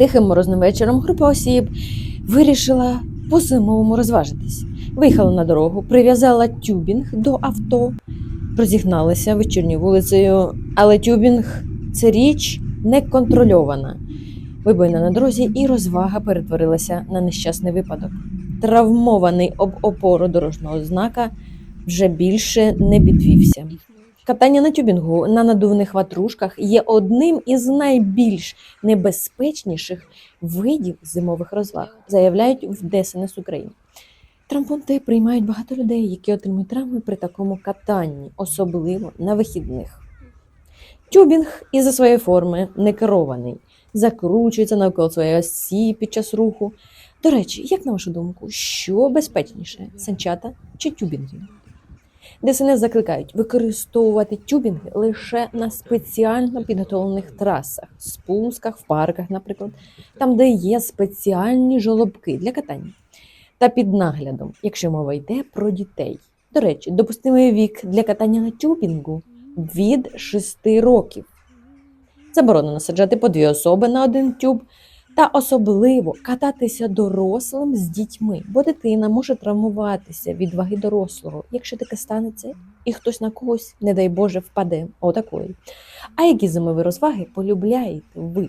Тихим морозним вечором група осіб вирішила по-зимовому розважитись. Виїхала на дорогу, прив'язала тюбінг до авто, розігналися вечірньою вулицею, але тюбінг це річ неконтрольована. Вибоїна на дорозі і розвага перетворилася на нещасний випадок. Травмований об опору дорожнього знака вже більше не підвівся. Катання на тюбінгу на надувних ватрушках є одним із найбільш небезпечніших видів зимових розваг, заявляють в ДСНС України. Травмпункти приймають багато людей, які отримують травми при такому катанні, особливо на вихідних. Тюбінг із-за своєї форми не керований, закручується навколо своєї осі під час руху. До речі, як на вашу думку, що безпечніше санчата чи тюбінги? ДСНС закликають використовувати тюбінги лише на спеціально підготовлених трасах, спусках, в парках, наприклад, там, де є спеціальні жолобки для катання, та під наглядом, якщо мова йде про дітей. До речі, допустимий вік для катання на тюбінгу від 6 років. Заборонено саджати по дві особи на один тюб, та особливо кататися дорослим з дітьми, бо дитина може травмуватися від ваги дорослого, якщо таке станеться, і хтось на когось, не дай Боже, впаде. Отакої. А які зимові розваги полюбляєте ви?